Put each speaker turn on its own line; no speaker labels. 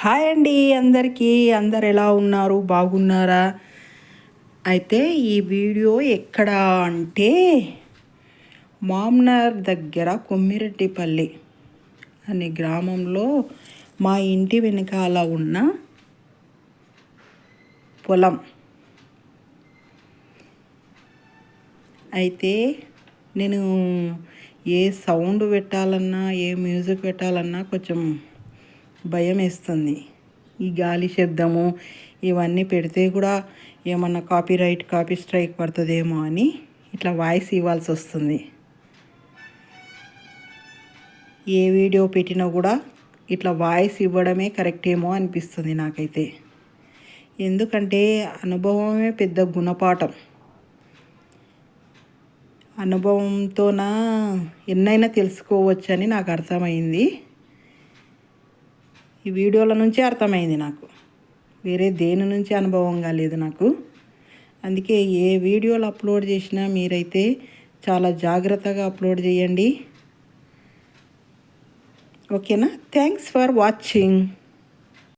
Hi అండి అందరికీ. అందరు ఎలా ఉన్నారు? బాగున్నారా? అయితే ఈ వీడియో ఎక్కడ అంటే మామ్నార్ దగ్గర కొమ్మిరెడ్డిపల్లి అనే గ్రామంలో మా ఇంటి వెనకాల ఉన్న పొలం. అయితే నేను ఏ సౌండ్ పెట్టాలన్నా ఏ మ్యూజిక్ పెట్టాలన్నా కొంచెం భయం వేస్తుంది ఈ గాలి శబ్దము ఇవన్నీ పెడితే కూడా ఏమన్నా కాపీ రైట్ కాపీ స్ట్రైక్ పడుతుందేమో అని ఇట్లా వాయిస్ ఇవ్వాల్సి వస్తుంది. ఏ వీడియో పెట్టినా కూడా ఇట్లా వాయిస్ ఇవ్వడమే కరెక్ట్ ఏమో అనిపిస్తుంది నాకైతే. ఎందుకంటే అనుభవమే పెద్ద గుణపాఠం. అనుభవంతోన ఎన్నైనా తెలుసుకోవచ్చని నాకు అర్థమైంది. ఈ వీడియోల నుంచే అర్థమైంది నాకు. వేరే దేని నుంచి అనుభవం కాలేదు నాకు. అందుకే ఏ వీడియోలు అప్లోడ్ చేసినా మీరైతే చాలా జాగ్రత్తగా అప్లోడ్ చేయండి. ఓకేనా? Thanks for watching.